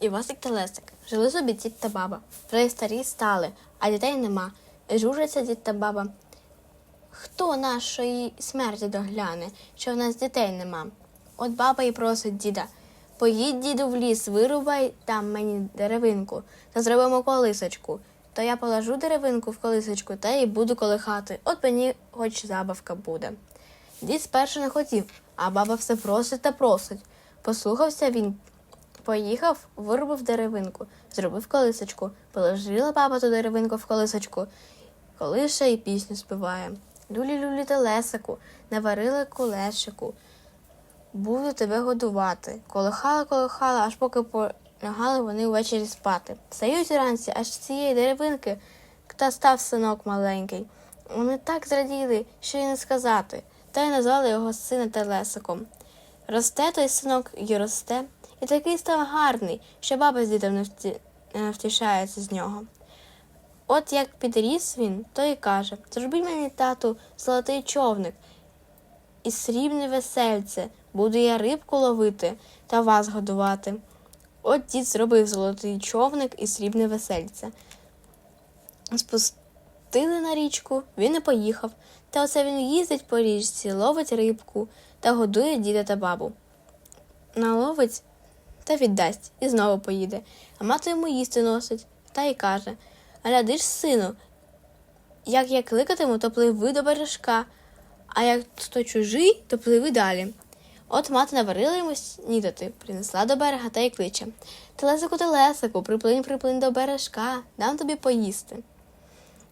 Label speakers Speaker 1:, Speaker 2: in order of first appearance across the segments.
Speaker 1: Івасик та Лесик. Жили собі дід та баба. Вже старі стали, а дітей нема. Журяться дід та баба. Хто нашої смерті догляне, що в нас дітей нема? От баба і просить діда. Поїдь, діду, в ліс, вирубай там мені деревинку та зробимо колисочку. То я положу деревинку в колисочку та й буду колихати. От мені хоч забавка буде. Дід спершу не хотів, а баба все просить та просить. Послухався він, поїхав, вирубив деревинку, зробив колисочку, положила баба ту деревинку в колисочку, колише і пісню співає. Люлі-люлі телесику, наварила кулешику. Буду тебе годувати. Колихала, колихала, аж поки полягали вони ввечері спати. Стають вранці, аж цієї деревинки та став синок маленький. Вони так зраділи, що й не сказати, та й назвали його сина Телесиком. Росте той синок і росте, і такий став гарний, що баба з дідом не не втішається з нього. От як підріс він, то й каже Зроби мені, тату, золотий човник і срібне весельце, буду я рибку ловити та вас годувати. От дід зробив золотий човник і срібне весельце. Спустили на річку, він і поїхав. Та оце він їздить по річці, ловить рибку та годує діда та бабу. Наловить та віддасть і знову поїде. А мати йому їсти носить та й каже Гляди ж, сину, як я кликатиму, то пливи до бережка, а як хто чужий, то пливи далі. От мати наварила йому снідати, принесла до берега та й кличе Телесику, телесику, приплинь, приплинь до бережка, дам тобі поїсти.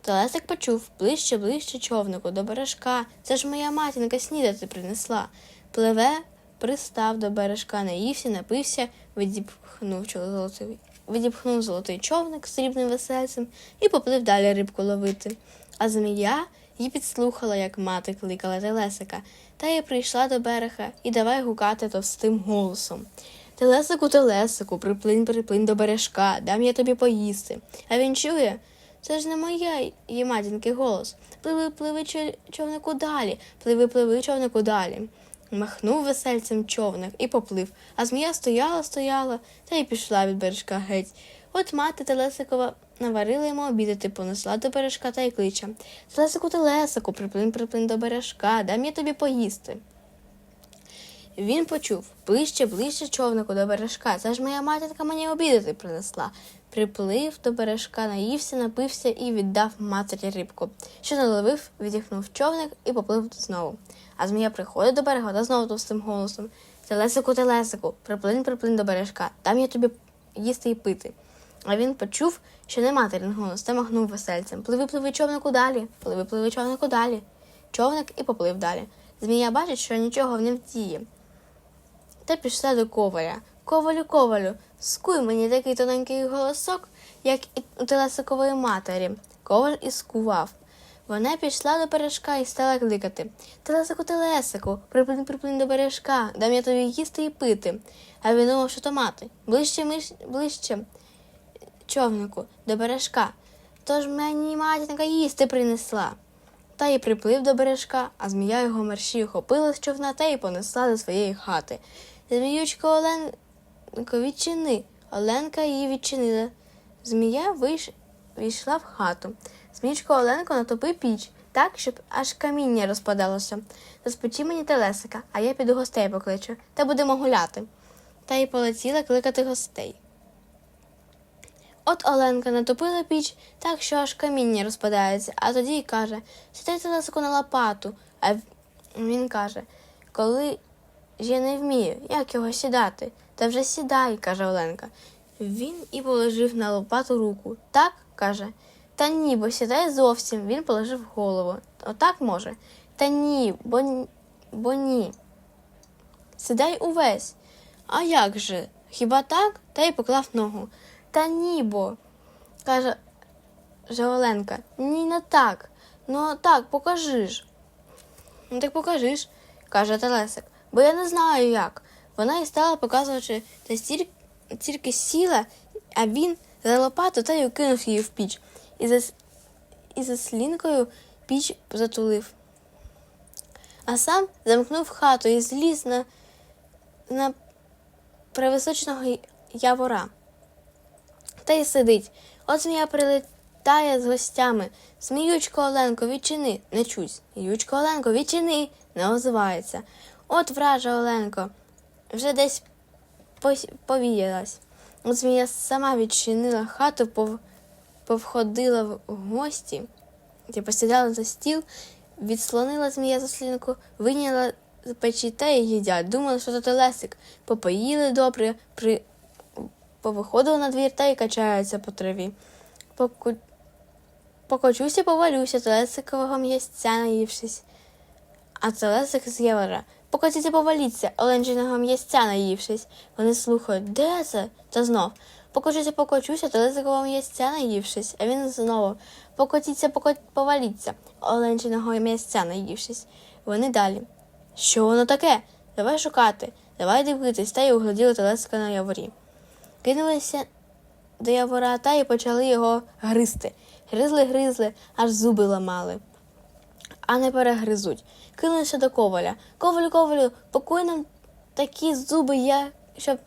Speaker 1: Телесик почув ближче, ближче човнику до бережка. Це ж моя матінка снідати принесла. Пливе, пристав до бережка, наївся, напився, відіпхнув чо- золотий, відіпхнув золотий човник з срібним весельцем і поплив далі рибку ловити. А змія її підслухала, як мати кликала Телесика, та й прийшла до берега і давай гукати товстим голосом. Телесику, телесику, приплинь, приплинь до бережка, дам я тобі поїсти. А він чує, це ж не моя її матінки голос. Пливи, пливи чо- човнику далі, пливи, пливи човнику далі. Махнув весельцем човник і поплив, а змія стояла, стояла та й пішла від бережка геть. От мати Телесикова наварила йому обідати, понесла до бережка та й кличе Телесику, телесику, приплинь, приплинь до бережка, дам я тобі поїсти. Він почув ближче, ближче човнику до бережка. Це ж моя матінка мені обідати принесла. Приплив до бережка, наївся, напився і віддав матері рибку. Що наловив, відіхнув човник і поплив знову. А змія приходить до берега та знову товстим голосом. Телесику, телесику, приплинь, приплинь до бережка, там я тобі їсти і пити. А він почув, що не материн голос, та махнув весельцем. Пливи, пливи човнику далі, пливи, пливи човнику далі. Човник і поплив далі. Змія бачить, що нічого не вдіє та пішла до коваля. Ковалю, ковалю, скуй мені такий тоненький голосок, як і у телесикової матері. Коваль і скував. Вона пішла до бережка і стала кликати Телесику, телесику, приплинь, приплинь до бережка, дам я тобі їсти і пити. А він думав, що то мати. Ближче, миш, ближче човнику, до бережка. Тож мені матінка їсти принесла. Та й приплив до бережка, а змія його мерщій хопила з човна та й понесла до своєї хати. Зміючко Оленко, відчини. Оленка її відчинила. Змія вийш... війшла в хату. Зміючко Оленко натопи піч, так, щоб аж каміння розпадалося. Розпечи мені телесика, а я піду гостей покличу, та будемо гуляти. Та й полетіла кликати гостей. От Оленка натопила піч так, що аж каміння розпадається, а тоді й каже Сідай телесику на лопату. А він каже Коли я не вмію, як його сідати? Та вже сідай, каже Оленка. Він і положив на лопату руку. Так, каже. Та ні, бо сідай зовсім. Він положив голову. Отак може. Та ні, бо, бо ні. Сідай увесь. А як же? Хіба так? Та й поклав ногу. Та ні, бо, каже же. Ні, не так. Ну так, покажи ж. Ну так покажи ж, каже Телесик, бо я не знаю як. Вона і стала показувати, та стільки, тільки сіла, а він за лопату та й кинув її в піч. І за, і за слінкою піч затулив. А сам замкнув хату і зліз на, на превисочного явора. та й сидить. От змія прилетає з гостями. Зміючко Оленко, відчини, не чусь. Ючко Оленко, відчини, не озивається. От вража Оленко, вже десь повіялась. Змія сама відчинила хату, пов... повходила в гості, ті посідала за стіл, відслонила змія заслінку, вийняла з печі та й їдять. Думали, що то Лесик. Попоїли добре, при... повиходили на двір та й качаються по траві. Поку... Покочуся, повалюся, Телесикового м'ясця наївшись. А Телесик з Євера. Покотіться, поваліться, Оленчиного м'ясця наївшись. Вони слухають, де це? Та знов. Покочуся, покочуся, Телесикового м'ясця наївшись. А він знову. Покотіться, поко... поваліться, Оленчиного м'ясця наївшись. Вони далі. Що воно таке? Давай шукати, давай дивитись, та й угляділи Телесика на яворі. Кинулися до явора та й почали його гризти. Гризли, гризли, аж зуби ламали. А не перегризуть. Кинулися до коваля. Ковалю, ковалю, покой нам такі зуби є, щоб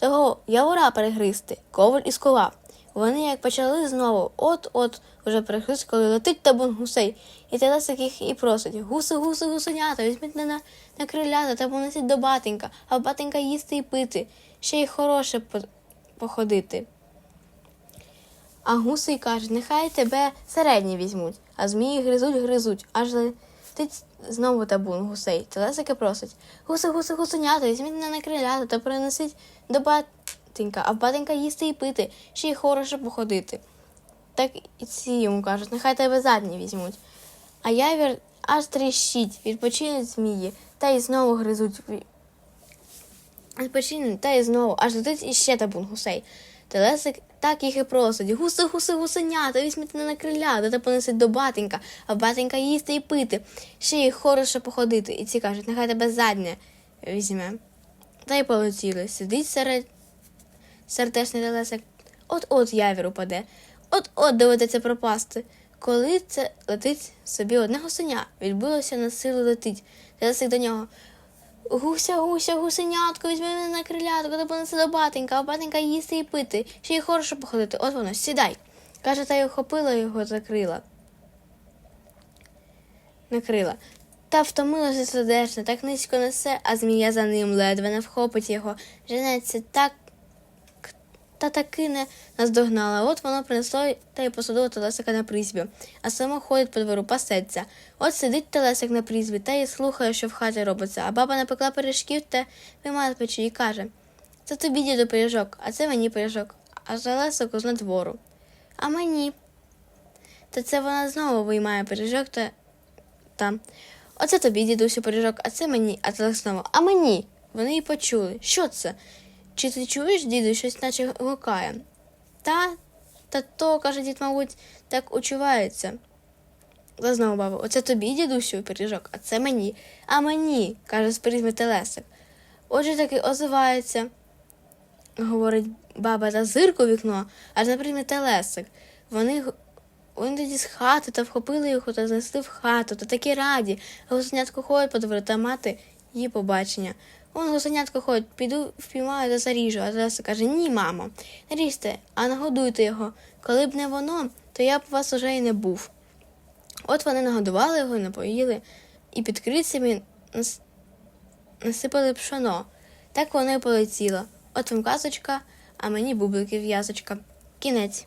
Speaker 1: того явора перегризти. Коваль і скував. Вони як почали знову, от-от уже перегриз, коли летить табун гусей. І Телесик їх і просить гуси, гуси, гусенята, візьміть мене на крилята та понесіть до батенька, а батенька їсти і пити, ще й хороше походити. А гуси кажуть, нехай тебе середні візьмуть, а змії гризуть, гризуть, аж летить знову табун гусей. Телесики просить гуси, гуси, гусенята, візьміть мене на крилята та принесіть до батенька, а в батенька їсти і пити, ще й хороше походити. Так і ці йому кажуть, нехай тебе задні візьмуть. А явір аж тріщить, відпочинуть змії, та й знову гризуть. Відпочинуть, та й знову, аж летить іще табун гусей. Телесик так їх і просить. Гуси, гуси, гусенята, візьміть мене на криля, та понесуть до батенька, а батенька їсти і пити, ще й хороше походити. І ці кажуть, нехай тебе заднє візьме. Та й полетіли. Сидить серед сердечний телесик. От-от явір упаде, от-от доведеться пропасти. Коли це летить собі одне гусеня, відбилося на силу летить. Телесик до нього. Гуся, гуся, гусенятко, візьми мене на крилятко, та понесе до батенька, а батенька їсти і пити, ще й хороше походити. От воно, сідай. Каже, та й охопила його за крила. Накрила. Та втомилася сердечне, так низько несе, а змія за ним ледве не вхопить його. Женеться так та таки не наздогнала. От воно принесло та й посадило телесика на призбі, а само ходить по двору, пасеться. От сидить телесик на призбі та й слухає, що в хаті робиться, а баба напекла пиріжків та виймає печі і каже Це тобі діду пиріжок, а це мені пиріжок, а телесику з надвору. А мені. Та це вона знову виймає пиріжок та там. Оце тобі, дідусю, пиріжок, а це мені, а знову. А мені. Вони й почули. Що це? Чи ти чуєш, діду, щось наче гукає? Та, та то, каже дід, мабуть, так учувається. Та знову баба, оце тобі, дідусю, пиріжок, а це мені. А мені, каже з телесик. Отже таки озивається, говорить баба та зирку вікно, аж на призмі телесик. Вони, вони тоді з хати та вхопили його та знесли в хату, та такі раді, а гусенятко ходить по двору та мати її побачення. Он гусенятко ходить, піду впіймаю та заріжу, а Телеса каже, ні, мамо, не ріжте, а нагодуйте його. Коли б не воно, то я б у вас уже й не був. От вони нагодували його, напоїли, і під крицями нас- насипали пшоно. Так воно й полетіло. От вам казочка, а мені бубликів в'язочка. Кінець.